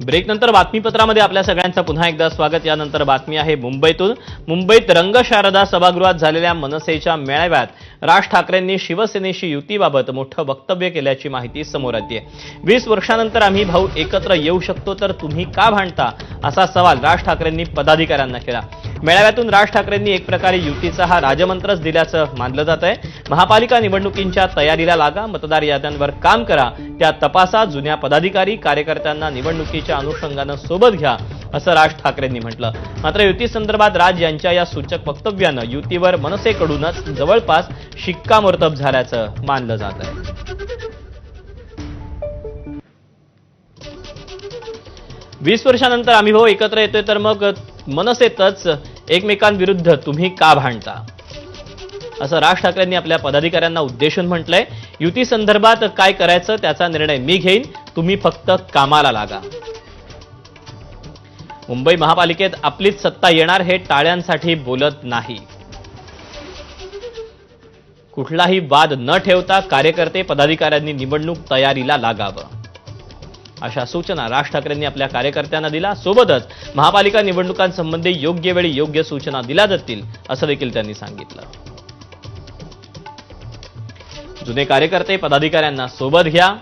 ब्रेकनंतर बातमीपत्रामध्ये आपल्या सगळ्यांचं पुन्हा एकदा स्वागत. यानंतर बातमी आहे मुंबईतून. मुंबईत रंगशारदा सभागृहात झालेल्या मनसेच्या मेळाव्यात राज ठाकरेंनी शिवसेनेशी युतीबाबत मोठं वक्तव्य केल्याची माहिती समोर येते. वीस वर्षानंतर आम्ही भाऊ एकत्र येऊ शकतो तर तुम्ही का भांडता? असा सवाल राज ठाकरेंनी पदाधिकाऱ्यांना केला. मेळाव्यातून राज ठाकरेंनी एक प्रकारे युतीचा हा राजमंत्रच दिल्याचं मानलं जात आहे. महापालिका निवडणुकींच्या तयारीला लागा मतदार याद्यांवर काम करा त्या तपासा जुन्या पदाधिकारी कार्यकर्त्यांना निवडणुकीच्या अनुषंगानं सोबत घ्या असं राज ठाकरेंनी म्हटलं. मात्र युतीसंदर्भात राज यांच्या या सूचक वक्तव्यानं युतीवर मनसेकडूनच जवळपास शिक्कामोर्तब झाल्याचं मानलं जात आहे. वीस वर्षानंतर आम्ही भाऊ एकत्र येतोय तर मग मनसेतच एकमेकांविरुद्ध तुम्ही का भांडता? असं राज ठाकरेंनी आपल्या पदाधिकाऱ्यांना उद्देशून म्हटलंय. युती संदर्भात काय करायचं त्याचा निर्णय मी घेईन. तुम्ही फक्त कामाला लागा. मुंबई महापालिकेत आपलीच सत्ता येणार हे टाळ्यांसाठी बोलत नाही. कुठलाही वाद न ठेवता कार्यकर्ते पदाधिकाऱ्यांनी निवडणूक तयारीला लागावं. अशा सूचना राज ठाकरेंनी आपल्या कार्यकर्त्यांना दिला सोबतच महापालिका निवडणुकांसंबंधी योग्य वेळी योग्य सूचना दिल्या जातील असं देखील त्यांनी सांगितलं. जुने कार्यकर्ते पदाधिकाऱ्यांना सोबत घ्या.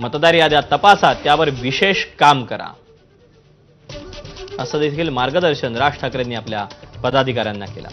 मतदार याद्या तपासा त्यावर विशेष काम करा. असं देखील मार्गदर्शन राज ठाकरेंनी आपल्या पदाधिकाऱ्यांना केलं.